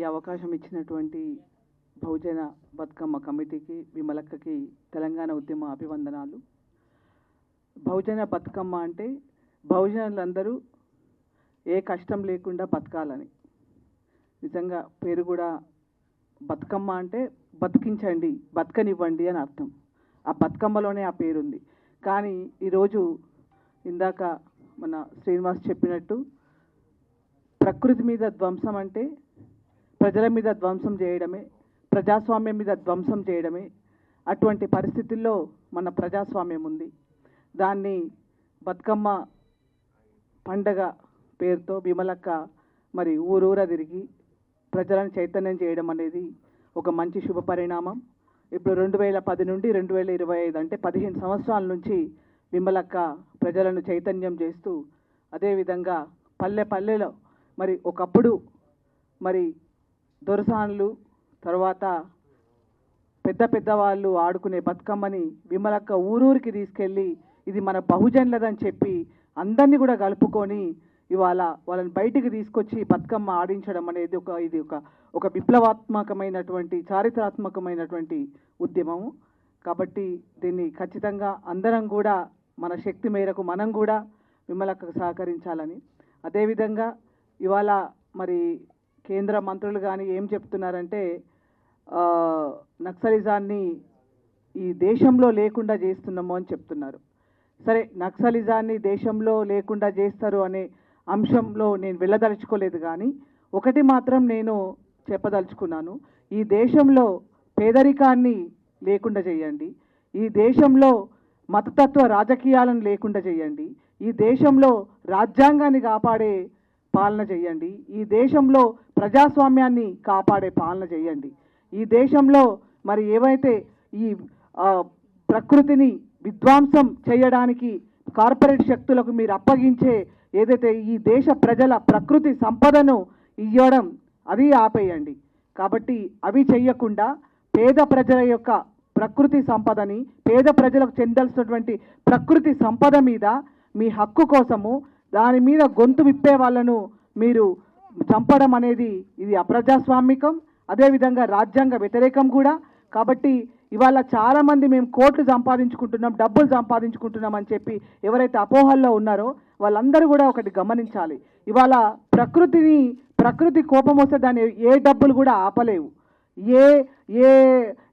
ఈ అవకాశం ఇచ్చినటువంటి బహుజన బతుకమ్మ కమిటీకి విమలక్కకి తెలంగాణ ఉద్యమ అభివందనాలు. బహుజన బతుకమ్మ అంటే బహుజనులందరూ ఏ కష్టం లేకుండా బతకాలని. నిజంగా పేరు కూడా బతుకమ్మ అంటే బతికించండి బతకనివ్వండి అని అర్థం. ఆ బతుకమ్మలోనే ఆ పేరుంది. కానీ ఈరోజు ఇందాక మన శ్రీనివాస్ చెప్పినట్టు ప్రకృతి మీద ధ్వంసం అంటే ప్రజల మీద ధ్వంసం చేయడమే ప్రజాస్వామ్యం మీద ధ్వంసం చేయడమే. అటువంటి పరిస్థితుల్లో మన ప్రజాస్వామ్యం ఉంది. దాన్ని బతుకమ్మ పండగ పేరుతో విమలక్క మరి ఊరూర తిరిగి ప్రజలను చైతన్యం చేయడం అనేది ఒక మంచి శుభ పరిణామం. ఇప్పుడు రెండు వేల పది నుండి రెండు వేల ఇరవై ఐదు అంటే పదిహేను సంవత్సరాల నుంచి విమలక్క ప్రజలను చైతన్యం చేస్తూ అదేవిధంగా పల్లె పల్లెలో మరి ఒకప్పుడు మరి దొరసాన్లు తర్వాత పెద్ద పెద్ద వాళ్ళు ఆడుకునే బతుకమ్మని విమలక్క ఊరూరికి తీసుకెళ్ళి ఇది మన బహుజన్లదని చెప్పి అందరినీ కూడా కలుపుకొని ఇవాళ వాళ్ళని బయటికి తీసుకొచ్చి బతుకమ్మ ఆడించడం అనేది ఒక ఇది ఒక ఒక విప్లవాత్మకమైనటువంటి చారిత్రాత్మకమైనటువంటి ఉద్యమము. కాబట్టి దీన్ని ఖచ్చితంగా అందరం కూడా మన శక్తి మేరకు మనం కూడా విమలక్కకు సహకరించాలని. అదేవిధంగా ఇవాళ మరి కేంద్ర మంత్రులు కానీ ఏం చెప్తున్నారంటే నక్సలిజాన్ని ఈ దేశంలో లేకుండా చేస్తున్నాము అని చెప్తున్నారు. సరే నక్సలిజాన్ని దేశంలో లేకుండా చేస్తారు అనే అంశంలో నేను వెళ్ళదలుచుకోలేదు కానీ ఒకటి మాత్రం నేను చెప్పదలుచుకున్నాను. ఈ దేశంలో పేదరికాన్ని లేకుండా చేయండి. ఈ దేశంలో మతతత్వ రాజకీయాలను లేకుండా చేయండి. ఈ దేశంలో రాజ్యాంగాన్ని కాపాడే పాలన చేయండి. ఈ దేశంలో ప్రజాస్వామ్యాన్ని కాపాడే పాలన చేయండి. ఈ దేశంలో మరి ఏవైతే ఈ ప్రకృతిని విధ్వంసం చేయడానికి కార్పొరేట్ శక్తులకు మీరు అప్పగించే ఏదైతే ఈ దేశ ప్రజల ప్రకృతి సంపదను ఇవ్వడం అది ఆపేయండి. కాబట్టి అవి చెయ్యకుండా పేద ప్రజల యొక్క ప్రకృతి సంపదని పేద ప్రజలకు చెందాల్సినటువంటి ప్రకృతి సంపద మీద మీ హక్కు కోసము దాని మీద గొంతు విప్పే వాళ్ళను మీరు చంపడం అనేది ఇది అప్రజాస్వామికం అదేవిధంగా రాజ్యాంగ వ్యతిరేకం కూడా. కాబట్టి ఇవాళ చాలామంది మేము కోట్లు సంపాదించుకుంటున్నాం డబ్బులు సంపాదించుకుంటున్నాం అని చెప్పి ఎవరైతే అపోహల్లో ఉన్నారో వాళ్ళందరూ కూడా ఒకటి గమనించాలి. ఇవాళ ప్రకృతిని ప్రకృతి కోపం వస్తే దాన్ని ఏ డబ్బులు కూడా ఆపలేవు. ఏ ఏ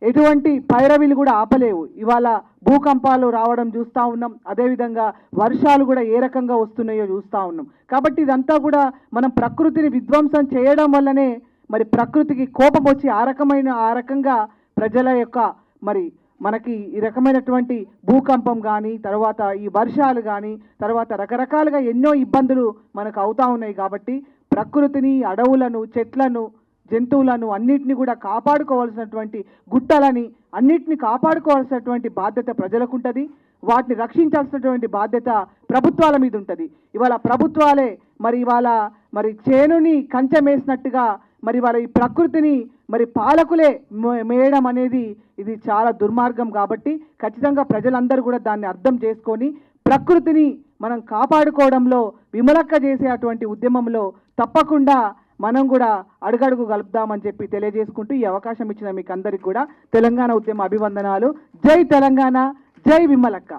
ఎటువంటి పైరవీలు కూడా ఆపలేవు. ఇవాళ భూకంపాలు రావడం చూస్తూ ఉన్నాం. అదేవిధంగా వర్షాలు కూడా ఏ రకంగా వస్తున్నాయో చూస్తూ ఉన్నాం. కాబట్టి ఇదంతా కూడా మనం ప్రకృతిని విధ్వంసం చేయడం వల్లనే మరి ప్రకృతికి కోపం వచ్చి ఆ రకమైన ఆ రకంగా ప్రజల యొక్క మరి మనకి ఈ రకమైనటువంటి భూకంపం కానీ తర్వాత ఈ వర్షాలు కానీ తర్వాత రకరకాలుగా ఎన్నో ఇబ్బందులు మనకు అవుతూ ఉన్నాయి కాబట్టి ప్రకృతిని అడవులను చెట్లను జంతువులను అన్నిటిని కూడా కాపాడుకోవాల్సినటువంటి గుట్టలని అన్నిటిని కాపాడుకోవాల్సినటువంటి బాధ్యత ప్రజలకు ఉంటుంది వాటిని రక్షించాల్సినటువంటి బాధ్యత ప్రభుత్వాల మీద ఉంటుంది ఇవాళ ప్రభుత్వాలే మరి ఇవాళ మరి చేనుని కంచెమేసినట్టుగా మరి వాళ్ళ ఈ ప్రకృతిని మరి పాలకులే మే- మేయడం అనేది ఇది చాలా దుర్మార్గం కాబట్టి ఖచ్చితంగా ప్రజలందరూ కూడా దాన్ని అర్థం చేసుకొని ప్రకృతిని మనం కాపాడుకోవడంలో విమలక్క చేసే అటువంటి ఉద్యమంలో తప్పకుండా మనం కూడా అడుగడుగు కలుపుదామని చెప్పి తెలియజేసుకుంటూ ఈ అవకాశం ఇచ్చిన మీకు అందరికి కూడా తెలంగాణ ఉద్యమ అభివందనాలు. జై తెలంగాణ జై విమలక్క.